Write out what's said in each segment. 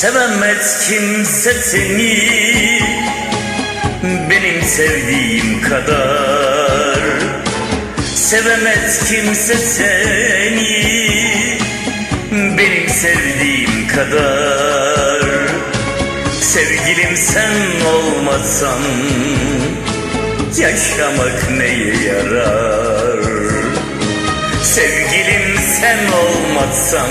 Sevemez kimse seni. Benim sevdiğim kadar. Sevemez kimse seni. Benim sevdiğim kadar. Sevgilim sen olmasan Yaşamak neye yarar? Sevgilim sen olmasan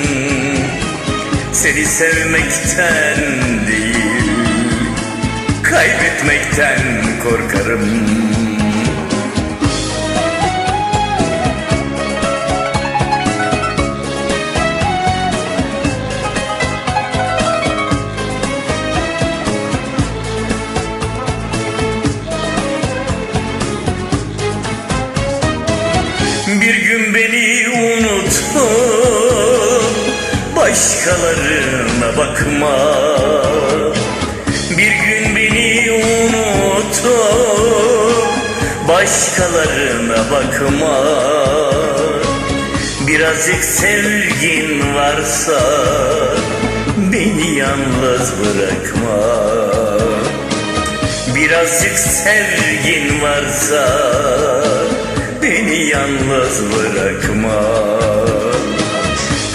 Seni sevmekten değil Kaybetmekten korkarım. Bir gün beni unutup başkalarına bakma. Bir gün beni unutup başkalarına bakma. Birazcık sevgin varsa beni yalnız bırakma. Birazcık sevgin varsa beni yalnız bırakma